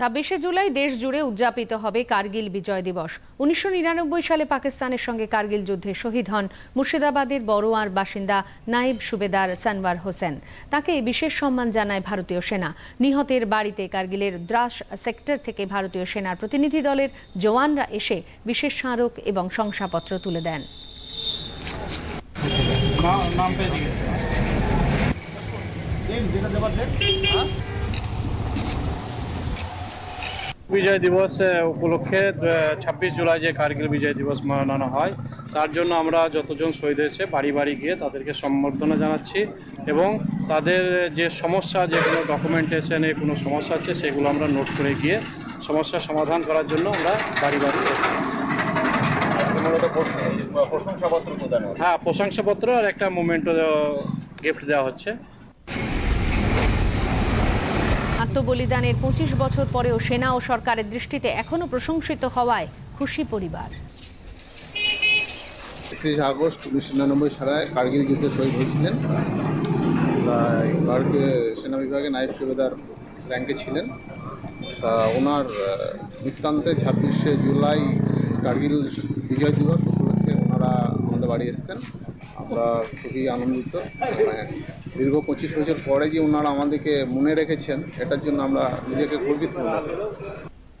ছাব্বিশে জুলাই দেশ জুড়ে উদযাপিত হবে কার্গিল বিজয় দিবস। উনিশশো নিরানব্বই সালে পাকিস্তানের সঙ্গে কার্গিল যুদ্ধে শহীদ হন মুর্শিদাবাদের বড়োয়ার বাসিন্দা নাইব সুবেদার সানওয়ার হোসেন। তাকে বিশেষ সম্মান জানায় ভারতীয় সেনা। নিহতের বাড়িতে কার্গিলের দ্রাস সেক্টর থেকে ভারতীয় সেনার প্রতিনিধি দলের জওয়ানরা এসে বিশেষ স্মারক এবং শংসাপত্র তুলে দেন। নাম বিজয় দিবস উপলক্ষে ছাব্বিশ জুলাই যে কার্গিল বিজয় দিবস মানানো হয় তার জন্য আমরা যতজন শহীদ হয়েছে বাড়ি বাড়ি গিয়ে তাদেরকে সম্বর্ধনা জানাচ্ছি এবং তাদের যে সমস্যা যেগুলো ডকুমেন্টেশনে কোনো সমস্যা আছে সেগুলো আমরা নোট করে গিয়ে সমস্যার সমাধান করার জন্য আমরা বাড়ি বাড়ি এসেছি। হ্যাঁ প্রশংসাপত্র আর একটা মুমেন্টও গিফট দেওয়া হচ্ছে। আত্মবলিদানের পঁচিশ বছর পরেও সেনা ও সরকারের দৃষ্টিতে এখনও প্রশংসিত হওয়ায় খুশি পরিবার। একত্রিশে আগস্ট উনিশশো নিরানব্বই সালে কার্গিল যুদ্ধে শহীদ হয়েছিলেন। কার্গিল সেনা বিভাগে নাইব সুবেদার র্যাঙ্কে ছিলেন। তা ওনার বৃত্তান্তে ছাব্বিশে জুলাই কার্গিল বিজয় দিবস উপলক্ষে ওনারা আমাদের বাড়ি এসেছেন। আমরা খুবই আনন্দিত। দীর্ঘ পঁচিশ বছর পরে যে ওনারা আমাদেরকে মনে রেখেছেন এটার জন্য আমরা নিজেকে গর্বিত